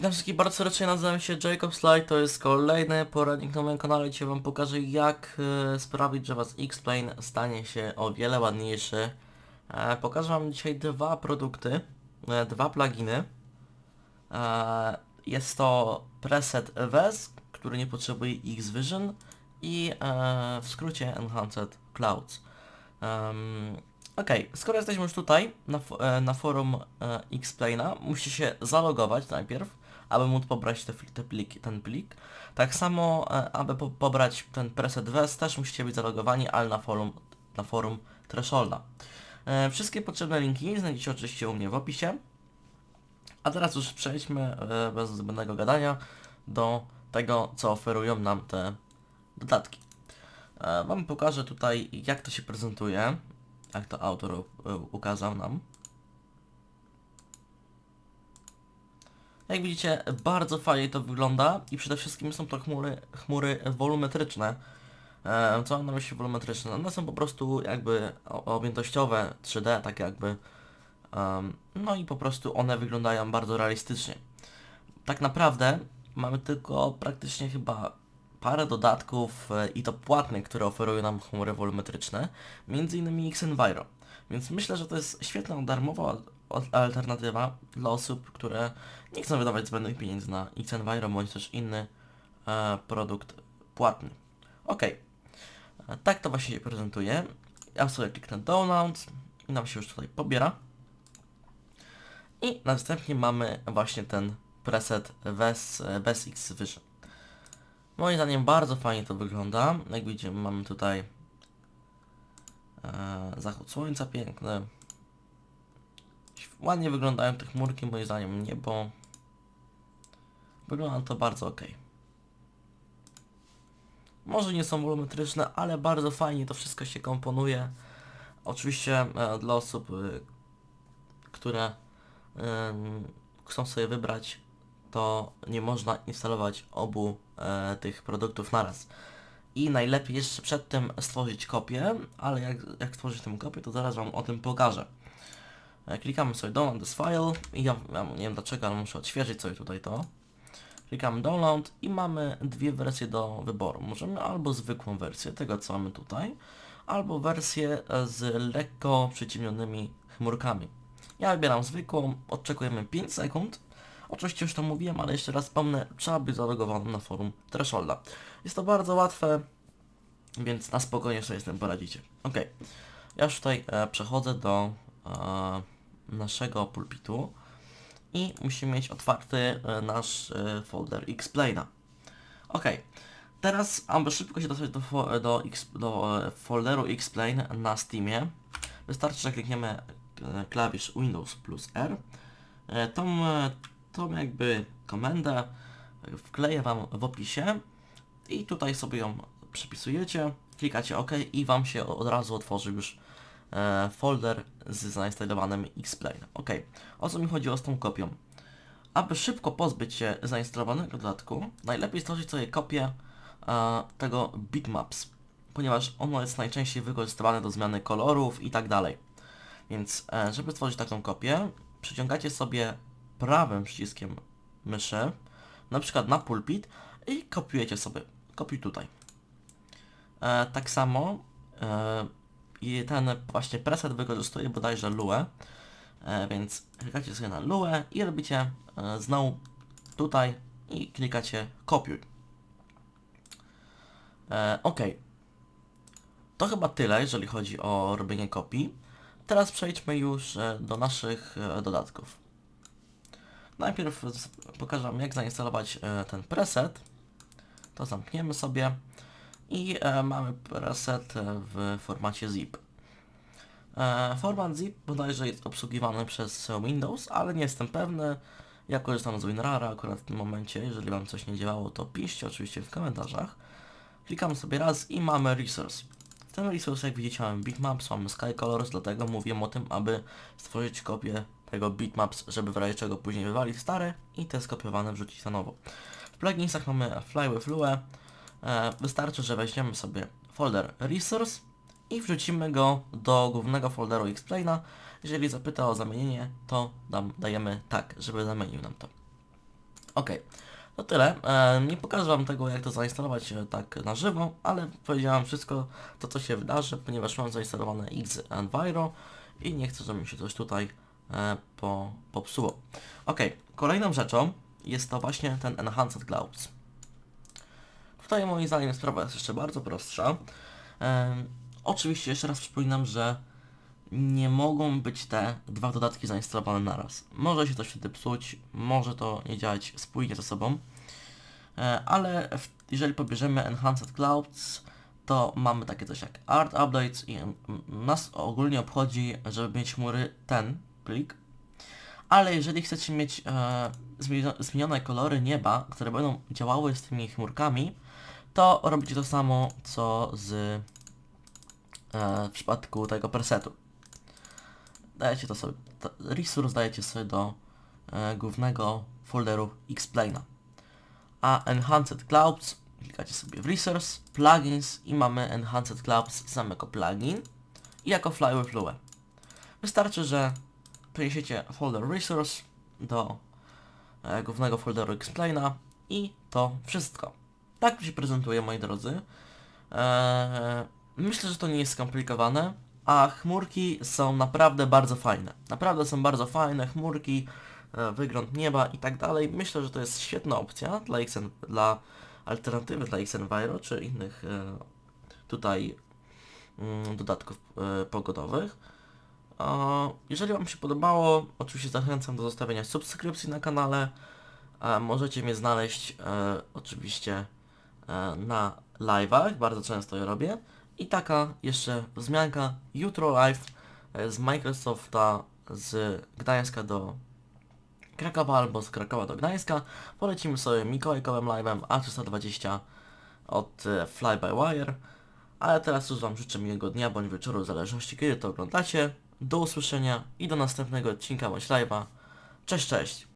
Witam wszystkich bardzo serdecznie, nazywam się Jacob Slide, to jest kolejny poradnik na moim kanale, dzisiaj wam pokażę jak e, sprawić, że was X-Plane stanie się o wiele ładniejszy. E, pokażę wam dzisiaj dwa produkty, e, dwa pluginy. Jest to preset VES, który nie potrzebuje X-Vision i w skrócie Enhanced Clouds. Okej, skoro jesteśmy już tutaj na, na forum e, Xplaina, musicie się zalogować najpierw, aby móc pobrać te, te pliki, ten plik. Tak samo, e, aby po, pobrać ten preset VES, też musicie być zalogowani, ale na forum, na forum Thresholda. E, wszystkie potrzebne linki znajdziecie oczywiście u mnie w opisie. A teraz już przejdźmy e, bez zbędnego gadania do tego, co oferują nam te dodatki. Wam pokażę tutaj, jak to się prezentuje, jak to autor ukazał nam. Jak widzicie, bardzo fajnie to wygląda i przede wszystkim są to chmury, chmury wolumetryczne. E, co mam na myśli wolumetryczne? One są po prostu jakby objętościowe, 3D, tak jakby. Em, no i po prostu one wyglądają bardzo realistycznie. Tak naprawdę mamy tylko praktycznie chyba parę dodatków e, i to płatnych, które oferują nam chmury wolumetryczne, między innymi X-Enviro. Więc myślę, że to jest świetna darmowa alternatywa dla osób, które nie chcą wydawać zbędnych pieniędzy na X-Enviro bądź też inny e, produkt płatny. Ok, e, tak to właśnie się prezentuje. Ja sobie kliknę download i nam się już tutaj pobiera. I następnie mamy właśnie ten preset bez, bez X-Vision. Moim zdaniem bardzo fajnie to wygląda. Jak widzimy mamy tutaj e, zachód słońca piękny. Ładnie wyglądają te chmurki moim zdaniem niebo. Wygląda to bardzo ok. Może nie są wolumetryczne, ale bardzo fajnie to wszystko się komponuje. Oczywiście e, dla osób, y, które chcą sobie wybrać, to nie można instalować obu e, tych produktów naraz. I najlepiej jeszcze przed tym stworzyć kopię, ale jak, jak stworzyć tę kopię, to zaraz Wam o tym pokażę. E, klikamy sobie download this file i ja, ja nie wiem dlaczego, ale muszę odświeżyć sobie tutaj to. Klikamy download i mamy dwie wersje do wyboru. Możemy albo zwykłą wersję tego co mamy tutaj, albo wersję e, z lekko przyciemnionymi chmurkami. Ja wybieram zwykłą, odczekujemy 5 sekund. Oczywiście już to mówiłem, ale jeszcze raz wspomnę, trzeba być zalogowanym na forum Thresholda. Jest to bardzo łatwe, więc na spokojnie sobie z tym poradzicie. Ok, ja już tutaj e, przechodzę do e, naszego pulpitu i musimy mieć otwarty e, nasz e, folder Xplaina. Ok, teraz aby szybko się dostać do, do, do e, folderu Xplain na Steamie, wystarczy, że klikniemy klawisz Windows plus R. Tą, tą jakby komendę wkleję Wam w opisie i tutaj sobie ją przypisujecie, klikacie OK i Wam się od razu otworzy już folder z zainstalowanym Xplane. OK, o co mi chodziło z tą kopią? Aby szybko pozbyć się zainstalowanego dodatku, najlepiej stworzyć sobie kopię e, tego bitmaps, ponieważ ono jest najczęściej wykorzystywane do zmiany kolorów i tak dalej. Więc e, żeby stworzyć taką kopię, przyciągacie sobie prawym przyciskiem myszy, na przykład na pulpit i kopiujecie sobie. Kopiuj tutaj. E, tak samo e, i ten właśnie preset wykorzystuje bodajże Lue, e, więc klikacie sobie na Lue i robicie e, znowu tutaj i klikacie kopiuj. E, ok. To chyba tyle, jeżeli chodzi o robienie kopii. Teraz przejdźmy już do naszych dodatków. Najpierw pokażę Wam jak zainstalować ten preset. To zamkniemy sobie i e, mamy preset w formacie zip. E, format zip bodajże jest obsługiwany przez Windows, ale nie jestem pewny. Ja korzystam z WinRAR akurat w tym momencie. Jeżeli Wam coś nie działało, to piszcie oczywiście w komentarzach. Klikamy sobie raz i mamy resource. Tym resource jak widzicie mamy bitmaps, mamy sky colors, dlatego mówiłem o tym, aby stworzyć kopię tego bitmaps, żeby w razie czego później wywalić stare i te skopiowane wrzucić na nowo. W pluginsach mamy Fly with. E, wystarczy, że weźmiemy sobie folder resource i wrzucimy go do głównego folderu Xplaina. Jeżeli zapyta o zamienienie, to dam, dajemy tak, żeby zamienił nam to. Okej, to tyle. E, nie pokażę Wam tego, jak to zainstalować e, tak na żywo, ale powiedziałem wszystko to, co się wydarzy, ponieważ mam zainstalowane X Enviro i nie chcę, żeby mi się coś tutaj po, popsuło. Okej, kolejną rzeczą jest to właśnie ten Enhanced Clouds. Tutaj moim zdaniem sprawa jest jeszcze bardzo prostsza. Oczywiście jeszcze raz przypominam, że nie mogą być te dwa dodatki zainstalowane naraz. Może się to wtedy psuć, może to nie działać spójnie ze sobą, E, ale w, jeżeli pobierzemy Enhanced Clouds, to mamy takie coś jak Art Updates i mm, nas ogólnie obchodzi, żeby mieć chmury ten plik, ale jeżeli chcecie mieć e, zmienio- zmienione kolory nieba, które będą działały z tymi chmurkami, to robicie to samo co z e, w przypadku tego presetu. Dajecie to sobie, to, resource dajecie sobie do e, głównego folderu Explaina. A Enhanced Clouds klikacie sobie w resource, plugins i mamy Enhanced Clouds sam jako plugin i jako Fly with Lua. Wystarczy, że przeniesiecie folder resource do e, głównego folderu Explaina i to wszystko. Tak się prezentuje, moi drodzy. Eee, myślę, że to nie jest skomplikowane, a chmurki są naprawdę bardzo fajne. Naprawdę są bardzo fajne chmurki, e, wygląd nieba i tak dalej. Myślę, że to jest świetna opcja dla, XN, dla alternatywy dla Xenviro czy innych e, tutaj mm, dodatków e, pogodowych. E, Jeżeli Wam się podobało, oczywiście zachęcam do zostawienia subskrypcji na kanale. E, Możecie mnie znaleźć e, oczywiście na live'ach, bardzo często je robię. I taka jeszcze wzmianka, jutro live e, z Microsofta z Gdańska do Krakowa albo z Krakowa do Gdańska. Polecimy sobie mikołajkowym live'em A320 od e, Fly by Wire. Ale teraz już Wam życzę miłego dnia bądź wieczoru, w zależności kiedy to oglądacie. Do usłyszenia i do następnego odcinka bądź live'a. Cześć, cześć!